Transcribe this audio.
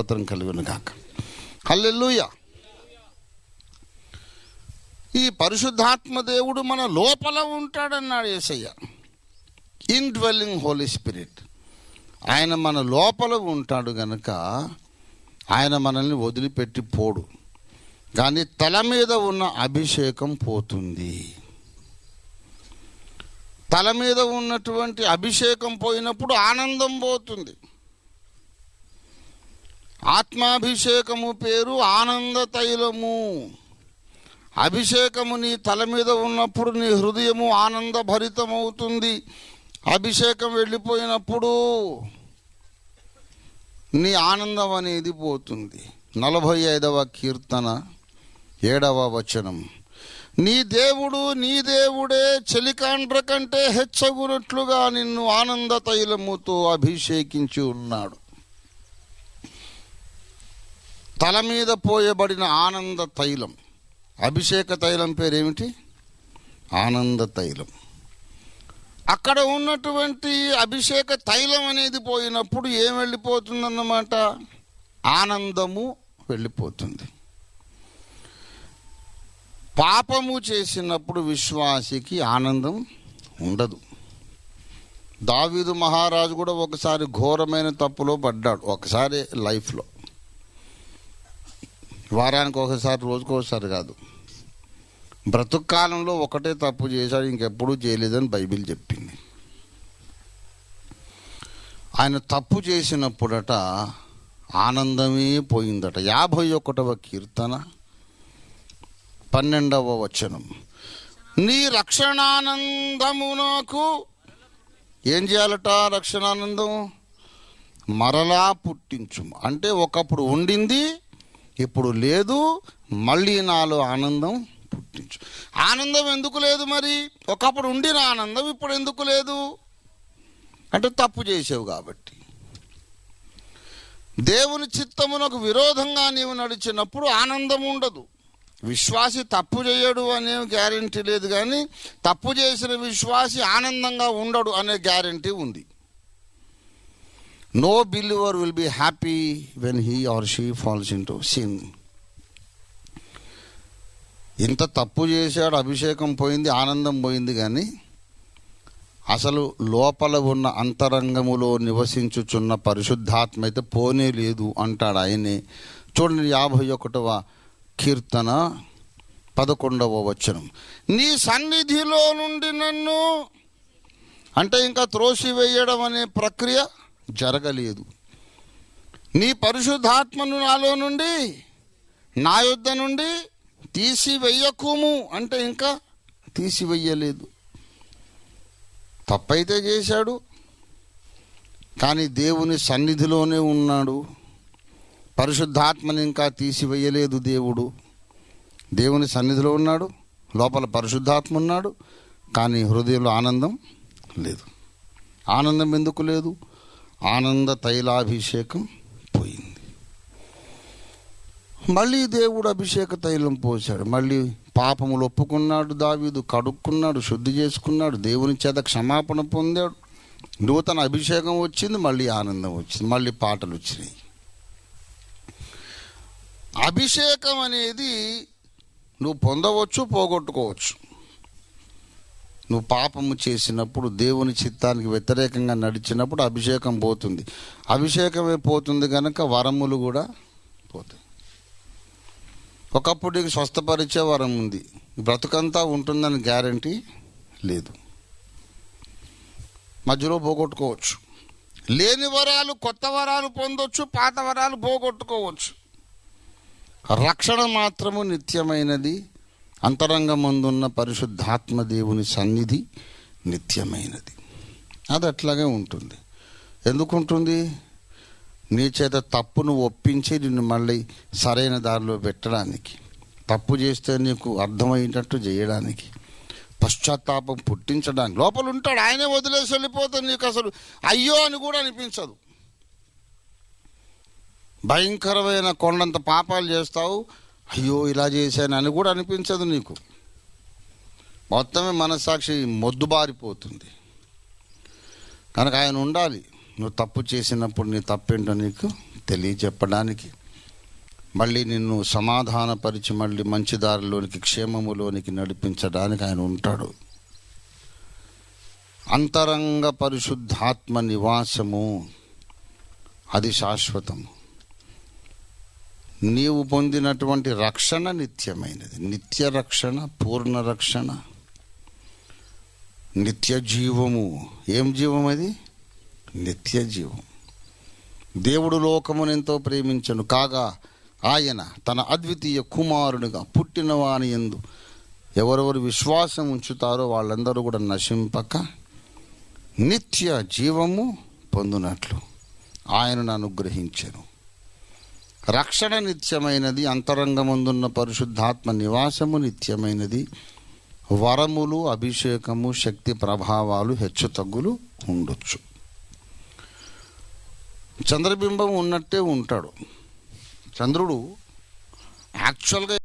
స్తోత్రం కలుగును గాక హల్లెల్లుయ ఈ పరిశుద్ధాత్మ దేవుడు మన లోపల ఉంటాడన్నాడు ఏసయ్య. Indwelling holy spirit. ఆయన మన లోపల ఉంటాడు గనక ఆయన మనల్ని వదిలిపెట్టి పోడు. కానీ తల మీద ఉన్న అభిషేకం పోతుంది. తల మీద ఉన్నటువంటి అభిషేకం పోయినప్పుడు ఆనందం పోతుంది. ఆత్మాభిషేకము పేరు ఆనంద తైలము. అభిషేకము నీ తల మీద ఉన్నప్పుడు నీ హృదయము ఆనంద భరితమవుతుంది అభిషేకం వెళ్ళిపోయినప్పుడు నీ ఆనందం అనేది పోతుంది. నలభై ఐదవ కీర్తన ఏడవ వచనం. నీ దేవుడు నీ దేవుడే చెలికాండ్ర కంటే హెచ్చగునట్లుగా నిన్ను ఆనంద తైలముతో అభిషేకించి ఉన్నాడు. తల మీద పోయబడిన ఆనంద తైలం. అభిషేక తైలం పేరేమిటి? ఆనంద తైలం. అక్కడ ఉన్నటువంటి అభిషేక తైలం అనేది పోయినప్పుడు ఏం వెళ్ళిపోతుందన్నమాట? ఆనందము వెళ్ళిపోతుంది. పాపము చేసినప్పుడు విశ్వాసికి ఆనందం ఉండదు. దావీదు మహారాజు కూడా ఒకసారి ఘోరమైన తప్పులో పడ్డాడు. ఒకసారి లైఫ్లో. వారానికి ఒకసారి రోజుకు ఒకసారి కాదు. బ్రతుకు కాలంలో ఒకటే తప్పు చేశాడు ఇంకెప్పుడు చేయలేదని బైబిల్ చెప్పింది. ఆయన తప్పు చేసినప్పుడట ఆనందమే పోయిందట. యాభై ఒకటవ కీర్తన పన్నెండవ వచనం. నీ రక్షణానందము నాకు. ఏం చేయాలట రక్షణానందం? మరలా పుట్టించు అంటే ఒకప్పుడు ఉండింది ఇప్పుడు లేదు మళ్ళీ నాలో ఆనందం పుట్టించు. ఆనందం ఎందుకు లేదు మరి? ఒకప్పుడు ఉండిన ఆనందం ఇప్పుడు ఎందుకు లేదు? అంటే తప్పు చేసావు కాబట్టి. దేవుని చిత్తమునకు విరోధంగా నీవు నడిచినప్పుడు ఆనందం ఉండదు. విశ్వాసి తప్పు చేయడు అనే గ్యారంటీ లేదు కానీ తప్పు చేసిన విశ్వాసి ఆనందంగా ఉండడు అనే గ్యారంటీ ఉంది. No believer will be happy when he or she falls into sin ఇంత తప్పు చేశాడు అభిషేకం పోయింది ఆనందం పోయింది కానీ అసలు లోపల ఉన్న అంతరంగములో నివసించుచున్న పరిశుద్ధాత్మ అయితే పోనే లేదు అంటాడు ఆయనే. చూడండి యాభై ఒకటవ కీర్తన పదకొండవ వచనం. నీ సన్నిధిలో నుండి నన్ను అంటే ఇంకా త్రోసివేయడం అనే ప్రక్రియ జరగలేదు. నీ పరిశుద్ధాత్మను నాలో నుండి నా యొద్ద నుండి తీసివెయ్యకుము అంటే ఇంకా తీసివెయ్యలేదు తప్పైతే చేశాడు కానీ దేవుని సన్నిధిలోనే ఉన్నాడు. పరిశుద్ధాత్మని ఇంకా తీసివేయలేదు దేవుడు. దేవుని సన్నిధిలో ఉన్నాడు లోపల పరిశుద్ధాత్మ ఉన్నాడు కానీ హృదయంలో ఆనందం లేదు. ఆనందం ఎందుకు లేదు? ఆనంద తైలాభిషేకం పోయింది. మళ్ళీ దేవుడు అభిషేక తైలం పోశాడు. మళ్ళీ పాపములు ఒప్పుకున్నాడు దావీదు కడుక్కున్నాడు శుద్ధి చేసుకున్నాడు దేవుని చేత క్షమాపణ పొందాడు. నూతన అభిషేకం వచ్చింది మళ్ళీ ఆనందం వచ్చింది మళ్ళీ పాటలు వచ్చినాయి. అభిషేకం అనేది నువ్వు పొందవచ్చు పోగొట్టుకోవచ్చు. నువ్వు పాపము చేసినప్పుడు దేవుని చిత్తానికి వ్యతిరేకంగా నడిచినప్పుడు అభిషేకం పోతుంది. అభిషేకమే పోతుంది కనుక వరములు కూడా పోతాయి. ఒకప్పుడు నీకు స్వస్థపరిచే వరం ఉంది. బ్రతుకంతా ఉంటుందని గ్యారంటీ లేదు. మధ్యలో పోగొట్టుకోవచ్చు. లేని వరాలు కొత్త వరాలు పొందొచ్చు పాత వరాలు పోగొట్టుకోవచ్చు. రక్షణ మాత్రము నిత్యమైనది. అంతరంగమందున్న పరిశుద్ధాత్మ దేవుని సన్నిధి నిత్యమైనది. అది అట్లాగే ఉంటుంది. ఎందుకు ఉంటుంది నీ చేత తప్పును ఒప్పించి నిన్ను మళ్ళీ సరైన దారిలో పెట్టడానికి. తప్పు చేస్తే నీకు అర్థమయ్యేటట్టు చేయడానికి. పశ్చాత్తాపం పుట్టించడానికి. లోపల ఉంటాడు ఆయనే వదిలేసి వెళ్ళిపోతే నీకు అసలు అయ్యో అని కూడా అనిపించదు. భయంకరమైన కొండంత పాపాలు చేస్తావు. అయ్యో ఇలా చేశాను అని కూడా అనిపించదు నీకు. మొత్తమే మనస్సాక్షి మొద్దుబారిపోతుంది కనుక ఆయన ఉండాలి. నువ్వు తప్పు చేసినప్పుడు నీ తప్పేంటో నీకు తెలియజెప్పడానికి మళ్ళీ నిన్ను సమాధానపరిచి మళ్ళీ మంచి దారిలోనికి క్షేమములోనికి నడిపించడానికి ఆయన ఉంటాడు. అంతరంగ పరిశుద్ధాత్మ నివాసము అది శాశ్వతము. నీవు పొందినటువంటి రక్షణ నిత్యమైనది. నిత్య రక్షణ పూర్ణ రక్షణ. నిత్య జీవము. ఏం జీవం అది? నిత్య జీవం. దేవుడు లోకమును ఎంతో ప్రేమించను. కాగా ఆయన తన అద్వితీయ కుమారునిగా పుట్టినవాని ఎందు ఎవరెవరు విశ్వాసం ఉంచుతారో వాళ్ళందరూ కూడా నశింపక నిత్య జీవము పొందునట్లు. ఆయనను అనుగ్రహించను రక్షణ నిత్యమైనది అంతరంగముందున్న పరిశుద్ధాత్మ నివాసము నిత్యమైనది. వరములు అభిషేకము శక్తి ప్రభావాలు హెచ్చుతగ్గులు ఉండొచ్చు. చంద్రబింబం ఉన్నట్టే ఉంటాడు. చంద్రుడు యాక్చువల్గా